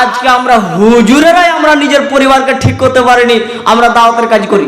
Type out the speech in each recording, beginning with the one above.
আজকে আমরা হুজুরেরাই আমরা নিজের পরিবারকে ঠিক করতে পারিনি, আমরা দাওয়াতের কাজ করি।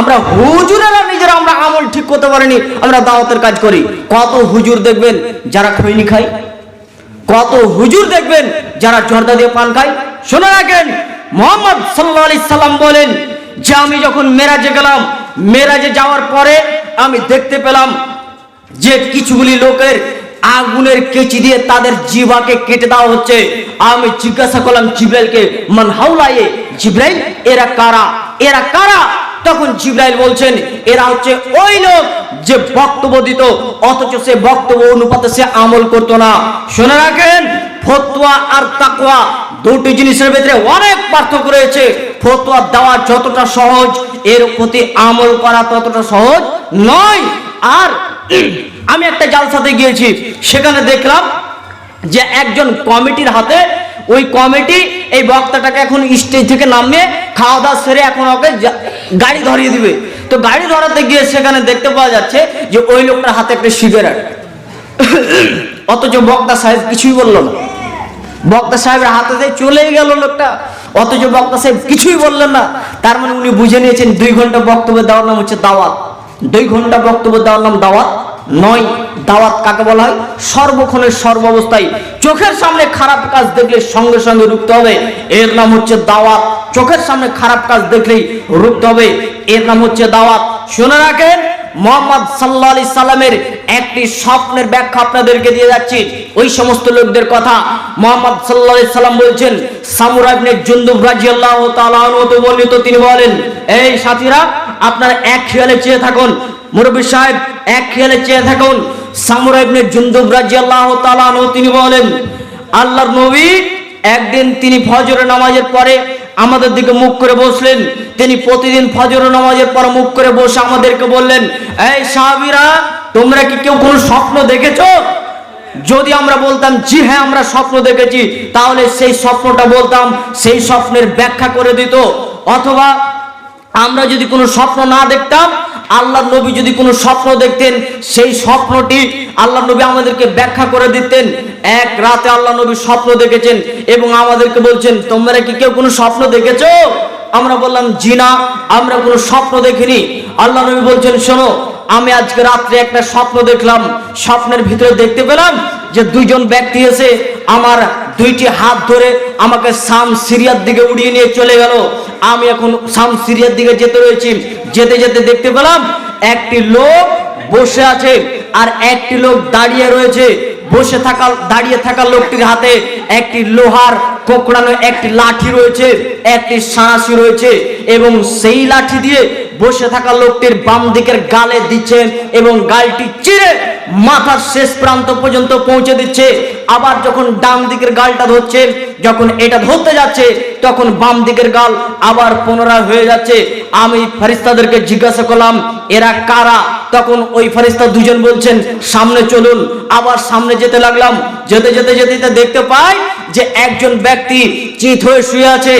আমরা হুজুরেরা নিজেরা আমরা আমল ঠিক করতে পারিনি, আমরা দাওয়াতের কাজ করি। কত হুজুর দেখবেন যারা খৈনি খায়, কত হুজুর দেখবেন যারা জর্দা দিয়ে পান খায়। শুনে রাখেন, মোহাম্মদ সাল্লাহ আলি সাল্লাম বলেন, যে আমি যখন মেরাজে গেলাম, মেরাজে যাওয়ার পরে আমি দেখতে পেলাম যে কিছুগুলি লোকের আগুনের কেচি দিয়ে তাদের জিভাকে কেটে দেওয়া হচ্ছে। আমি জিজ্ঞাসা করলাম, জিব্রাইলকে, মান হাউলায়ে জিব্রাইল, এরা কারা? এরা কারা? তখন জিব্রাইল বলছেন, এরা হচ্ছে ওই লোক যে বক্তব্য দিত, অথচ সে বক্তব্য অনুপাতে সে আমল করতো না। শুনে রাখেন, ফতোয়া আর তাকওয়া দুটি জিনিসের ভিতরে অনেক পার্থক্য রয়েছে। ফতোয়া দেওয়া যতটা সহজ, এর প্রতি আমল করা ততটা সহজ নয়। আর আমি একটা জালসাতে গিয়েছি, সেখানে দেখলাম যে একজন কমিটির হাতে ওই কমিটি এই বক্তাটাকে এখন স্টেজ থেকে নামিয়ে খাওয়া দাওয়া সেরে এখন ওকে গাড়ি ধরিয়ে দিবে। তো গাড়ি ধরাতে গিয়ে সেখানে দেখতে পাওয়া যাচ্ছে যে ওই লোকটার হাতে একটা সিগারেট। অথচ বক্তা সাহেব কিছুই বলল না। বক্তা সাহেবের হাতে দিয়ে চলে গেল লোকটা। অথচ বক্তা সাহেব কিছুই বললেন না। তার মানে উনি বুঝে নিয়েছেন দুই ঘণ্টা বক্তব্য দেওয়ার নাম হচ্ছে দাওয়াত। দুই ঘণ্টা বক্তব্য দেওয়ার নাম দাওয়াত। নয়, দাওয়াত কাকে বলা হয়? সর্বক্ষণের সর্বাবস্থায়। চোখের সামনে খারাপ কাজ দেখলে সঙ্গে সঙ্গে রুখতে হবে। এর নাম হচ্ছে দাওয়াত। চোখের সামনে খারাপ কাজ দেখলেই রুখতে হবে। এর নাম হচ্ছে দাওয়াত। শুনে রাখেন, মোহাম্মদ সাল্লাহ আলি সাল্লামের একটি স্বপ্নের ব্যাখ্যা আপনাদেরকে দিয়ে যাচ্ছি। ওই সমস্ত লোকদের কথা মোহাম্মদ সাল্লাহ আলি সাল্লাম বলছেন সামুরাইবনে জুন্দুব রাজিয়াল্লাহ তাআলাতে বর্ণিত তিনি বলেন, এই সাথীরা, আপনারা এক খেয়ালে চেয়ে থাকুন মুরব্বী সাহেব, এক খেয়ালে চেয়ে থাকুন। সামুরাইবনে জুন্দুব রাজিয়াল্লাহ তাআলা তিনি বলেন, আল্লাহর নবী একদিন তিনি ফজরের নামাজের পরে আমাদের দিকে মুখ করে বসলেন। তিনি প্রতিদিন ফজর নামাজের পর মুখ করে বসে আমাদেরকে বললেন, এই সাহাবীরা, তোমরা কি কেউ কোনো স্বপ্ন দেখেছ? যদি আমরা বলতাম, জি হ্যাঁ আমরা স্বপ্ন দেখেছি, তাহলে সেই স্বপ্নটা বলতাম, সেই স্বপ্নের ব্যাখ্যা করে দিত। অথবা আমরা যদি কোনো স্বপ্ন না দেখতাম আল্লাহ নবী যদি কোনো স্বপ্ন দেখতেন, সেই স্বপ্নটি আল্লাহ নবী আমাদেরকে ব্যাখ্যা করে দিতেন। এক রাতে আল্লাহ নবী স্বপ্ন দেখেছেন এবং আমাদেরকে বলছেন, তোমরা কি কেউ কোনো স্বপ্ন দেখেছ? আমরা বললাম, জিনা, আমরা কোনো স্বপ্ন দেখিনি। আল্লাহ নবী বলছেন, শোনো, আমি আজকে রাত্রে একটা স্বপ্ন দেখলাম। স্বপ্নের ভিতরে দেখতে পেলাম যে দুইজন ব্যক্তি এসে আমার দুইটি হাত ধরে আমাকে সাম সিরিয়ার দিকে উড়িয়ে নিয়ে চলে গেল। আমি এখন সাম সিরিয়ার দিকে যেতে রয়েছি। যেতে যেতে দেখতে পেলাম একটি লোক বসে আছে আর একটি লোক দাঁড়িয়ে রয়েছে। বসে থাকা, দাঁড়িয়ে থাকা লোকটির হাতে একটি লোহার কোকড়ানো একটি লাঠি রয়েছে, একটি সাঁড়াশি রয়েছে এবং সেই লাঠি দিয়ে বসে থাকা লোকটির বাম দিকের গালে দিচ্ছে এবং গালটি চিরে মাথার শেষ প্রান্ত পর্যন্ত পৌঁছে দিচ্ছে। আবার যখন ডান দিকের গালটা ধরছে, যখন এটা ধরতে যাচ্ছে তখন বাম দিকের গাল আবার পুনরায় হয়ে যাচ্ছে। আমি ফারিস্তাদেরকে জিজ্ঞাসা করলাম, এরা কারা? তখন ওই ফারিস্তা দুজন বলছেন, সামনে চলুন। আবার সামনে যেতে লাগলাম। যেতে যেতে যেতে দেখতে পাই যে একজন ব্যক্তি চিত হয়ে শুয়ে আছে,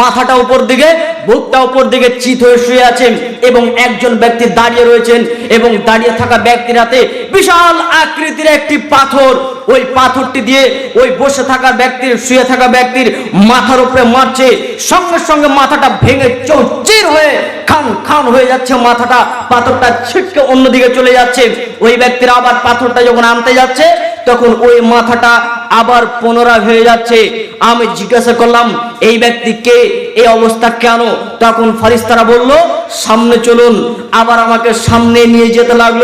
মাথাটা উপর দিকে, বুকটা উপর দিকে চিত হয়ে শুয়ে আছেন এবং একজন ব্যক্তি দাঁড়িয়ে রয়েছেন এবং দাঁড়িয়ে থাকা ব্যক্তির হাতে বিশাল আকৃতির একটি পাথর। ওই পাথরটি দিয়ে ওই বসে থাকা ব্যক্তির, শুয়ে থাকা ব্যক্তির মাথার উপরে মারছে সঙ্গে সঙ্গে মাথাটা ভেঙে চৌচির হয়ে খান খান হয়ে যাচ্ছে, মাথাটা পাথরটা ছিটকে অন্যদিকে চলে যাচ্ছে। ওই ব্যক্তির আবার পাথরটা যখন আনতে যাচ্ছে, তখন ওই মাথাটা আবার পুনরায় হয়ে যাচ্ছে। আমি জিজ্ঞাসা করলাম, এই ব্যক্তি কে? এই অবস্থা কেন? তখন ফারিস্তারা বলল, সামনে চলুন, আবার আমাকে সামনে নিয়ে যেতে লাগল।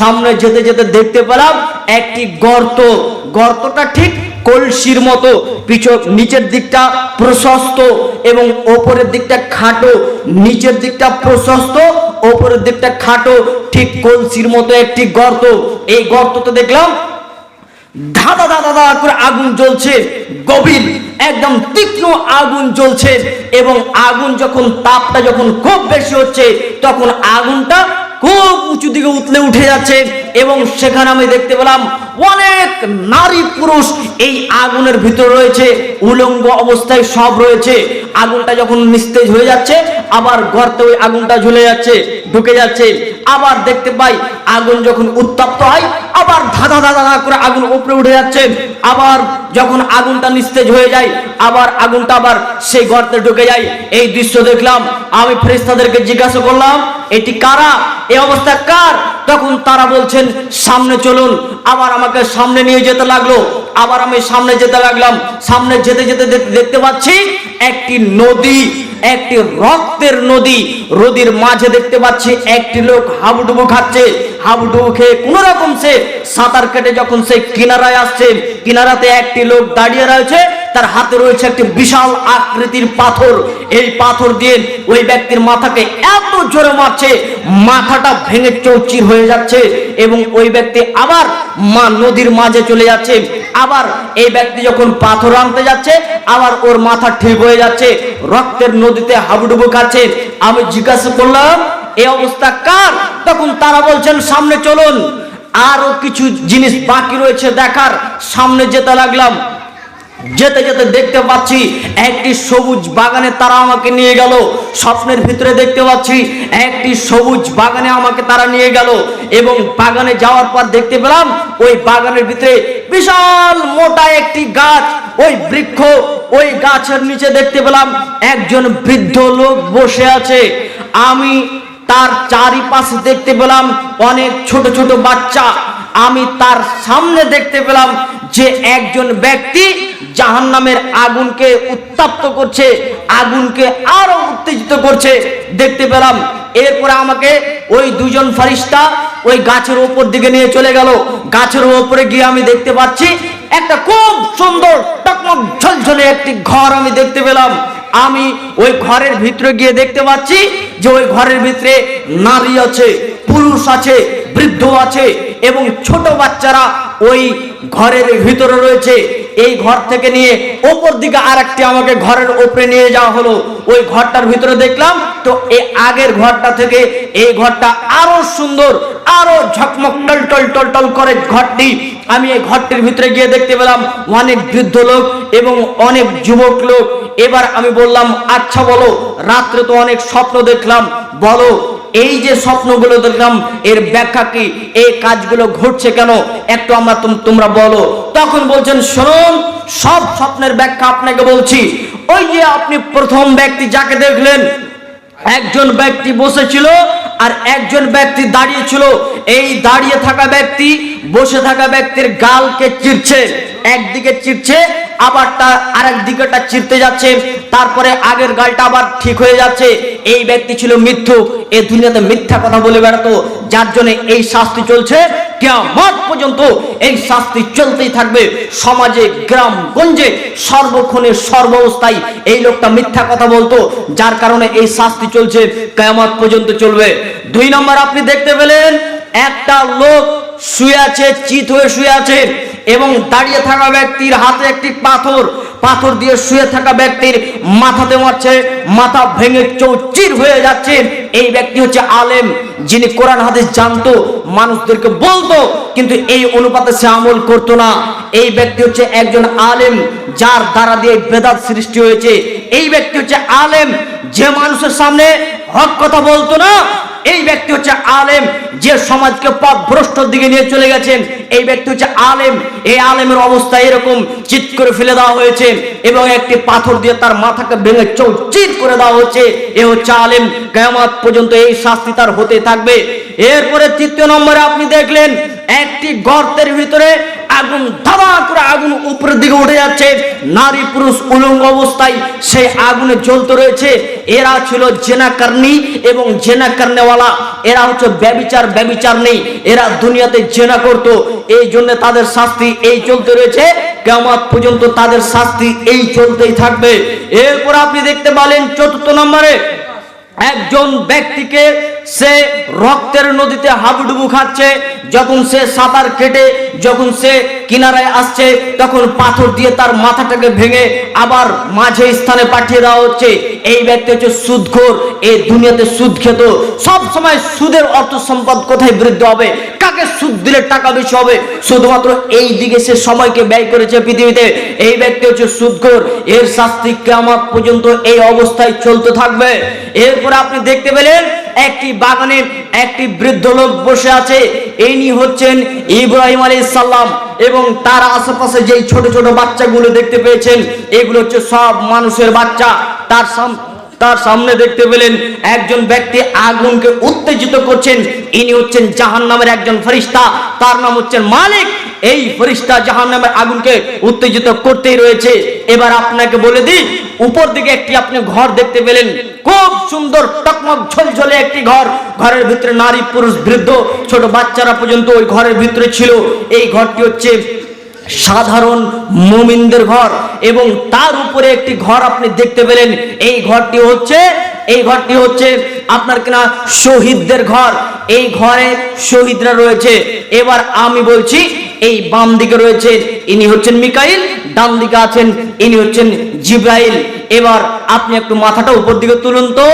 সামনে যেতে যেতে দেখতে পেলাম, একটি গর্ত। গর্তটা ঠিক কলসির মতো পিছু নিচের দিকটা প্রশস্ত এবং ওপরের দিকটা খাটো, নিচের দিকটা প্রশস্ত, ওপরের দিকটা খাটো, ঠিক কলসির মতো একটি গর্ত। এই গর্ততে দেখলাম, ধাঁধা ধাঁধা ধাঁধা করে আগুন জ্বলছে, গভীর, একদম তীক্ষ্ণ আগুন জ্বলছে এবং আগুন যখন, তাপটা যখন খুব বেশি হচ্ছে, তখন আগুনটা খুব উঁচু দিকে উতলে উঠে যাচ্ছে এবং সেখানে আমি দেখতে পেলাম অনেক নারী পুরুষ এই আগুনের ভিতর রয়েছে। উলঙ্গ অবস্থায় সব রয়েছে। আগুনটা যখন নিস্তেজ হয়ে যাচ্ছে, আবার গর্তে ওই আগুনটা ঝুলে যাচ্ছে, ঢুকে যাচ্ছে। আবার দেখতে পাই আগুন যখন উত্তপ্ত হয় আবার ধাঁধা ধাঁধা করে আগুন উপরে উঠে যাচ্ছে। আবার যখন আগুনটা নিস্তেজ হয়ে যায়, আবার আগুনটা আবার সেই গর্তে ঢুকে যায়। এই দৃশ্য দেখলাম, আমি ফেরেশতাদেরকে জিজ্ঞাসা করলাম, এটি কারা? এই অবস্থা কার? তখন তারা বলছেন, সামনে চলুন। আবার আমাকে সামনে নিয়ে যেতে লাগল। আবার আমি সামনে যেতে লাগলাম। সামনে যেতে যেতে দেখ- দেখতে পাচ্ছি একটি নদী, একটি রক্তের নদী। নদীর মাঝে দেখতে পাচ্ছি একটি লোক হাবুডুবু খাচ্ছে। হাবুডুবু খেয়ে কোন রকম সে সাঁতার কেটে যখন সেই কিনারায় আসছে, কিনারাতে একটি লোক দাঁড়িয়ে রয়েছে, তার হাতে রয়েছে একটি বিশাল আকৃতির পাথর। এই পাথর দিয়ে ওই ব্যক্তির মাথাকে এত জোরে মারছে, মাথাটা ভেঙে চৌচির হয়ে যাচ্ছে এবং ওই ব্যক্তি আবার মা নদীর মাঝে চলে যাচ্ছে। আবার এই ব্যক্তি যখন পাথর আনতে যাচ্ছে, আবার ওর মাথা ঠিক হয়ে যাচ্ছে, রক্তের নদীতে হাবুডুবু খাচ্ছে। আমি জিজ্ঞাসা করলাম এই অবস্থা কার? তখন তারা বলছেন, সামনে চলুন। আরও কিছু জিনিস বাকি রয়েছে দেখার। সামনে যেতে লাগলাম। যেতে যেতে দেখতে পাচ্ছি, একটি সবুজ বাগানে তারা আমাকে নিয়ে গেল। স্বপ্নের ভিতরে দেখতে পাচ্ছি, একটি সবুজ বাগানে আমাকে তারা নিয়ে গেল। এবং বাগানে যাওয়ার পর দেখতে পেলাম, ওই বাগানের ভিতরে বিশাল মোটা একটি গাছ, ওই বৃক্ষ, ওই গাছের নিচে দেখতে পেলাম, একজন বৃদ্ধ লোক বসে আছে। আমি তার চারিপাশে দেখতে পেলাম অনেক ছোট ছোট বাচ্চা। আমি তার সামনে দেখতে পেলাম যে একজন ব্যক্তি জাহান্নামের আগুনকে উত্তপ্ত করছে, আগুনকে আরও উত্তেজিত করছে। দেখতে পেলাম, এরপরে আমাকে ওই দুজন ফারিস্তা ওই গাছের ওপর দিকে নিয়ে চলে গেল। গাছের ওপরে গিয়ে আমি দেখতে পাচ্ছি একটা খুব সুন্দর টকমক ঝলঝলে একটি ঘর আমি দেখতে পেলাম। আমি ওই ঘরের ভিতরে গিয়ে দেখতে পাচ্ছি যে ওই ঘরের ভিতরে নারী আছে, পুরুষ আছে, বৃদ্ধ আছে এবং ছোট বাচ্চারা ওই ঘরের ভিতরে রয়েছে। এই ঘর থেকে নিয়ে ওপর দিকে আর একটি আমাকে ঘরের উপরে নিয়ে যাওয়া হলো। ওই ঘরটার ভিতরে দেখলাম, তো এই আগের ঘরটা থেকে এই ঘরটা আরও সুন্দর, আরও ঝকমক, টল টল টল টল করে ঘরটি। আমি এই ঘরটির ভিতরে গিয়ে দেখতে পেলাম অনেক বৃদ্ধ লোক এবং অনেক যুবক লোক। এবার আমি বললাম আচ্ছা বলো, রাত্রে তো অনেক স্বপ্ন দেখলাম। বলো এই যে স্বপ্নগুলো দেখলাম, এর ব্যাখ্যা কি? এই কাজগুলো ঘটছে কেন? একটু আমরা তুম- তোমরা বলো। তখন বলছেন, শুনুন, সব স্বপ্নের ব্যাখ্যা আপনাকে বলছি। ওই যে আপনি প্রথম ব্যক্তি যাকে দেখলেন, একজন ব্যক্তি বসেছিল আর একজন ব্যক্তি দাঁড়িয়ে ছিল। এই দাঁড়িয়ে থাকা ব্যক্তি বসে থাকা ব্যক্তির গালকে চিরছে, একদিকে চিরছে, আবার তার আরেক দিকেটা চিরতে যাচ্ছে। তারপরে আগের গালটা আবার ঠিক হয়ে যাচ্ছে। এই ব্যক্তি ছিল মিথ্যু। এই দুনিয়াতে মিথ্যা কথা বলে বেড়াতো। যার জন্য এই শাস্তি চলছে। কেমন পর্যন্ত এই শাস্তি চলতেই থাকবে। সমাজে গ্রাম গঞ্জে সর্বক্ষণে, সর্বাবস্থায় এই লোকটা মিথ্যা কথা বলতো। যার কারণে এই শাস্তি চলছে। কেমন পর্যন্ত চলবে। দুই নম্বর আপনি দেখতে পেলেন, একটা লোক শুয়ে আছে, চিত হয়ে শুয়ে আছে এবং দাঁড়িয়ে থাকা ব্যক্তির হাতে একটি পাথর। পাথর দিয়ে শুয়ে থাকা ব্যক্তির মাথাতে মারছে, মাথা ভেঙে চৌচির হয়ে যাচ্ছে। এই ব্যক্তি হচ্ছে আলেম, যিনি কোরআন হাদিস জানতো, মানুষদেরকে বলতো, কিন্তু এই অনুপাতে সে আমল করতো না। এই ব্যক্তি হচ্ছে একজন আলেম, যার দ্বারা দিয়ে বেদাত সৃষ্টি হয়েছে। এই ব্যক্তি হচ্ছে আলেম, যে মানুষের সামনে হক কথা বলতো না এই ব্যক্তি হচ্ছে আলেম, যে সমাজকে পথ ভ্রষ্টর দিকে নিয়ে চলে গেছেন। এই ব্যক্তি হচ্ছে আলেম। এই আলেমের অবস্থা এরকম, চিৎ করে ফেলে দেওয়া হয়েছে এবং একটি পাথর দিয়ে তার মাথাকে ভেঙে চৌচিত করে দেওয়া হচ্ছে। এ হচ্ছে আলেম। কেয়ামত পর্যন্ত এই শাস্তি তার হতে থাকবে। এরপরে তৃতীয় নম্বরে আপনি দেখলেন, একটি গর্তের ভিতরে আগুন ধাবা করে আগুন উপরের দিকে উঠে যাচ্ছে। নারী পুরুষ উলঙ্গ অবস্থায় সেই আগুনে জ্বলতে রয়েছে। এরা ছিল জেনাকারনি এবং জেনাকারনেওয়ালা এরা হচ্ছে ব্যবিচার ব্যবিচার নেই এরা দুনিয়াতে জেনা করত। এই জন্য তাদের শাস্তি এই চলতে রয়েছে। কেমন পর্যন্ত তাদের শাস্তি এই চলতেই থাকবে। এরপর আপনি দেখতে পেলেন চতুর্থ নম্বরে একজন ব্যক্তিকে সে রক্তের নদীতে হাবুডুবু খাচ্ছে, যখন সে সাঁতার কেটে, যখন সে কিনারায় আসছে, তখন পাথর দিয়ে তার মাথাটাকে ভেঙে আবার মাঝে স্থানে পাঠিয়ে দেওয়া হচ্ছে। এই ব্যক্তি হচ্ছে সুদখোর এই দুনিয়াতে সুদ খেত। সব সময় সুদের অর্থ সম্পদ কোথায় বৃদ্ধি হবে? কাকে সুদ দিলে টাকা বেশি হবে? শুধুমাত্র এই দিকে সে সময়কে ব্যয় করেছে পৃথিবীতে। এই ব্যক্তি হচ্ছে সুদখোর, এর শাস্তি কেমন পর্যন্ত এই অবস্থায় চলতে থাকবে। এরপর আপনি দেখতে পেলেন একটি বাগানে একটি বৃদ্ধ লোক বসে আছে। ইনি হচ্ছেন ইব্রাহিম আলী সাল্লাম এবং তার আশেপাশে যেই ছোট ছোট বাচ্চাগুলো দেখতে পেয়েছেন, এগুলো হচ্ছে সব মানুষের বাচ্চা। তার তার সামনে দেখতে পেলেন একজন ব্যক্তি আগুনকে উত্তেজিত করছেন। ইনি হচ্ছেন জাহান নামের একজন ফরিস্তা তার নাম হচ্ছেন মালিক। এই ফরিস্তা জাহান নামের আগুনকে উত্তেজিত করতেই রয়েছে। এবার আপনাকে বলে দিই, উপর দিকে একটি আপনি ঘর দেখতে পেলেন। খুব সুন্দর টকমক ঝলঝলে একটি ঘর। ঘরের ভিতরে নারী, পুরুষ, বৃদ্ধ, ছোট বাচ্চারা পর্যন্ত ওই ঘরের ভিতরে ছিল। এই ঘরটি হচ্ছে সাধারণ মুমিনদের ঘর এবং তার উপরে একটি ঘর আপনি দেখতে পেলেন। এই ঘরটি হচ্ছে, এই ঘরটি হচ্ছে আপনার কিনা শহীদদের ঘর। এই ঘরে শহীদরা রয়েছে। এবার আমি বলছি এই বাম দিকে রয়েছে, ইনি হচ্ছেন মিকাইল, ডান দিকে আছেন, ইনি হচ্ছেন জিব্রাইল। এবার আপনি একটু মাথাটা উপর দিকে তুলুন তো।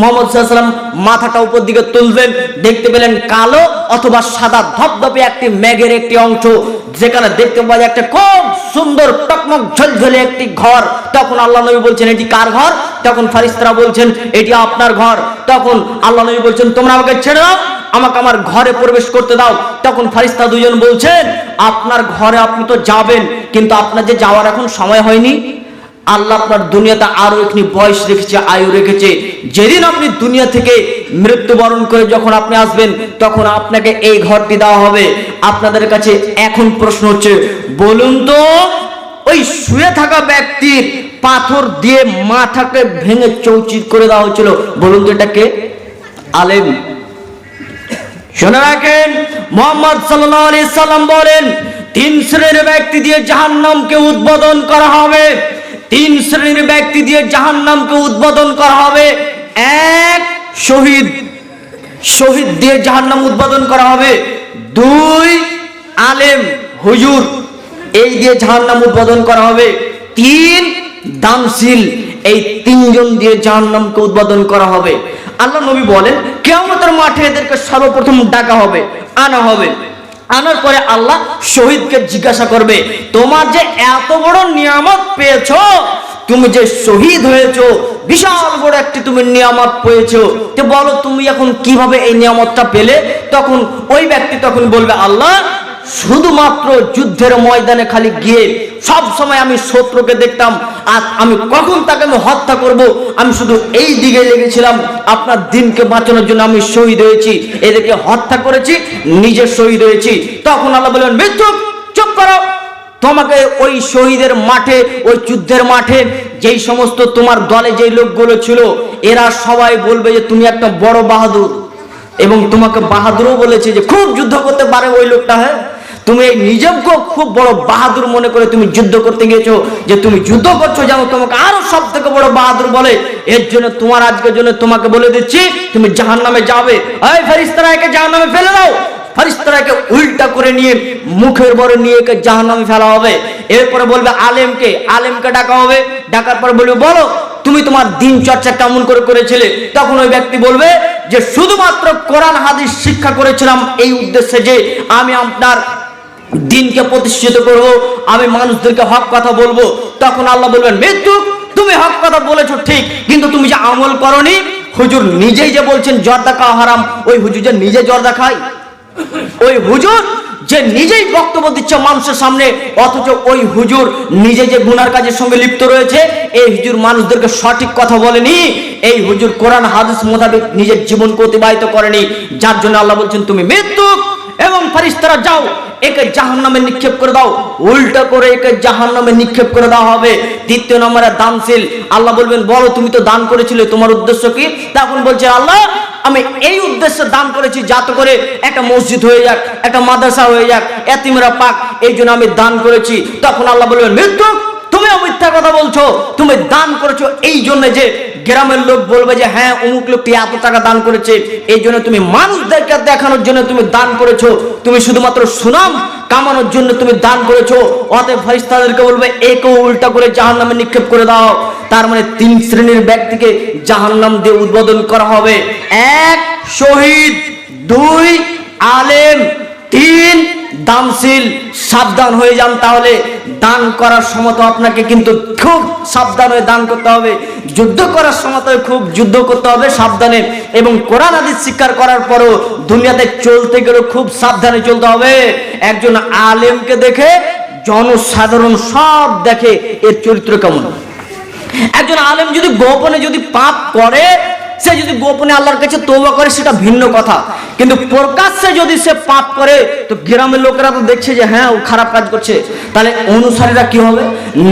মোহাম্মদ সাল্লাম মাথাটা উপর দিকে তুলবেন, দেখতে পেলেন কালো অথবা সাদা ধপধপে একটি মেঘের একটি অংশ, যেখানে দেখতে পাওয়া যায় একটা খুব সুন্দর টকমক ঝলঝলে একটি ঘর। তখন আল্লাহ নবী বলছেন, এটি কার ঘর? তখন ফারিস্তারা বলছেন, এটি আপনার ঘর। তখন আল্লাহ নবী বলছেন, তোমরা আমাকে ছেড়ে দাও। আমাকে আমার ঘরে প্রবেশ করতে দাও। তখন ফারিস্তা দুজন বলছেন, আপনার ঘরে আপনি তো যাবেন, কিন্তু আপনার যে যাওয়ার এখন সময় হয়নি। আল্লাহ আপনার দুনিয়াতে আরও একটি বয়স রেখেছে, আয়ু রেখেছে। যেদিন আপনি দুনিয়া থেকে মৃত্যুবরণ করে যখন আপনি আসবেন, তখন আপনাকে এই ঘরটি দেওয়া হবে। আপনাদের কাছে এখন প্রশ্ন হচ্ছে, বলুন তো, ওই শুয়ে থাকা ব্যক্তির পাথর দিয়ে মাথাকে ভেঙে চৌচির করে দেওয়া হয়েছিল। বলুন তো এটাকে আলেম। শুনে রাখেন, মোহাম্মদ সাল্লাম বলেন, তিন শ্রেণির ব্যক্তি দিয়ে জাহান্নামকে উদ্বোধন করা হবে। তিন শ্রেণির ব্যক্তি দিয়ে জাহান্নামকে উদ্বোধন করা হবে। এক শহীদ শহীদ দিয়ে জাহান্নাম উদ্বোধন করা হবে। দুই আলেম, হুজুর, এই দিয়ে জাহান্নাম উদ্বোধন করা হবে। তিন দানশীল, এই তিনজন দিয়ে জাহান্নামকে উদ্বোধন করা হবে। আল্লাহ নবী বলেন কেমতের মাঠে এদেরকে সর্বপ্রথম ডাকা হবে, আনা হবে। আনার পরে আল্লাহ শহীদকে জিজ্ঞাসা করবে, তোমার যে এত বড় নিয়ামত পেয়েছ, তুমি যে শহীদ হয়েছো, বিশাল বড় একটি তুমি নিয়ামত পেয়েছ, তো বলো তুমি এখন কীভাবে এই নিয়ামতটা পেলে? তখন ওই ব্যক্তি তখন বলবে, আল্লাহ শুধুমাত্র যুদ্ধের ময়দানে খালি গিয়ে সব সময় আমি শত্রুকে দেখতাম, আর আমি কখন তাকে আমি হত্যা করব, আমি শুধু এই দিকে লেগেছিলাম। আপনার দিনকে বাঁচানোর জন্য আমি শহীদ হয়েছি, এদেরকে হত্যা করেছি, নিজে শহীদ হয়েছি। তখন আল্লাহ বলবেন মৃত্যু, চুপ করো। তোমাকে ওই শহীদের মাঠে, ওই যুদ্ধের মাঠে যেই সমস্ত তোমার দলে যেই লোকগুলো ছিল, এরা সবাই বলবে যে তুমি একটা বড় বাহাদুর। এবং তোমাকে বাহাদুরও বলেছে যে খুব যুদ্ধ করতে পারে ওই লোকটা হ্যাঁ? তুমি এই নিজেকে খুব বড় বাহাদুর মনে করে তুমি যুদ্ধ করতে গিয়েছো, যে তুমি যুদ্ধ করছ যেন তোমাকে আরও সব থেকে বড় বাহাদুর বলে। এর জন্য তোমার আজকের জন্য তোমাকে বলে দিচ্ছি, তুমি জাহান নামে যাবে। এই ফেরিস্তারা জাহান নামে ফেলে দাও। ফারিস্তারাকে উল্টা করে নিয়ে, মুখের বড় নিয়ে একে জাহান্নামে ফেলা হবে। এরপরে বলবে, আলেমকে আলেমকে ডাকা হবে। ডাকার পর বলবে, বলো, তুমি তোমার দিন চর্চা কেমন করে করেছিলে? তখন ওই ব্যক্তি বলবে যে, শুধুমাত্র কোরআন, হাদিস শিক্ষা করেছিলাম এই উদ্দেশ্যে যে, আমি আপনার দিনকে প্রতিষ্ঠিত করব, আমি মানুষদেরকে হক কথা বলব। তখন আল্লাহ বলবেন, মৃত্যু, তুমি হক কথা বলেছ ঠিক, কিন্তু তুমি যে আমল করনি, হুজুর নিজেই যে বলছেন, জর্দা খাওয়া হারাম ওই হুজুর যে নিজে জর্দা খায়। ওই হুজুর যে নিজেই বক্তব্য দিচ্ছে মানুষের সামনে, অথচ ওই হুজুর নিজে যে গুনার কাজের সঙ্গে লিপ্ত রয়েছে, এই হুজুর মানুষদেরকে সঠিক কথা বলেনি। এই হুজুর কোরআন, হাদিস মোতাবেক নিজের জীবনকে অতিবাহিত করেনি। যার জন্য আল্লাহ বলছেন, তুমি মৃত্যু এবং ফারিস্তারা যাও একে জাহান নামে নিক্ষেপ করে দাও। উল্টা করে একে জাহান নামে নিক্ষেপ করে দেওয়া হবে। দ্বিতীয় নম্বরে দানশীল। আল্লাহ বলবেন, বলো, তুমি তো দান করেছিলে, তোমার উদ্দেশ্য কি? তখন বলছে, আল্লাহ, আমি এই উদ্দেশ্যে দান করেছি যাতে করে একটা মসজিদ হয়ে যাক, একটা মাদ্রাসা হয়ে যাক, এতিমরা পাক, এই জন্য আমি দান করেছি। তখন আল্লাহ বলবেন মৃত্যু তুমিও মিথ্যা কথা বলছো, তুমি দান করেছ এই জন্য যে গ্রামের লোক বলবে যে হ্যাঁ অমুক লোকটি এত টাকা দান করেছে, এই জন্য তুমি মানুষদেরকে দেখানোর জন্য তুমি দান করেছ। তুমি শুধুমাত্র সুনাম কামানোর জন্য তুমি দান করেছ। অতএব ফেরেশতাদেরকে বলবে একেও উল্টা করে জাহান্নামে নিক্ষেপ করে দাও। তার মানে তিন শ্রেণির ব্যক্তিকে জাহান্নাম দিয়ে উদ্বোধন করা হবে। এক শহীদ, দুই আলেম, তিন দানশীল, সাবধান হয়ে যান তাহলে। দান করার সময় তো আপনাকে কিন্তু খুব সাবধান হয়ে দান করতে হবে। যুদ্ধ করার সময় তো খুব যুদ্ধ করতে হবে সাবধানে। এবং কোরআন আদি স্বীকার করার পরও দুনিয়াতে চলতে গেলে খুব সাবধানে চলতে হবে। একজন আলেমকে দেখে জনসাধারণ সব দেখে এর চরিত্র কেমন একজন আলেম যদি গোপনে যদি পাপ করে সে যদি গোপনে আল্লাহর কাছে তৌবা করে, সেটা ভিন্ন কথা। কিন্তু প্রকাশ্যে যদি সে পাপ করে, তো গ্রামের লোকেরা তো দেখছে যে হ্যাঁ ও খারাপ কাজ করছে। তাহলে অনুসারীরা কি হবে?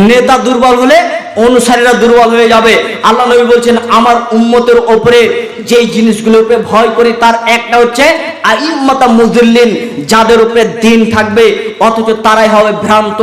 নেতা দুর্বল হলে অনুসারীরা দুর্বল হয়ে যাবে। আল্লাহ নবী বলছেন, আমার উম্মতের ওপরে যেই জিনিসগুলোর উপরে ভয় করি, তার একটা হচ্ছে আইম্মাতা মুজুল্লিন যাদের উপরে দিন থাকবে, অথচ তারাই হবে ভ্রান্ত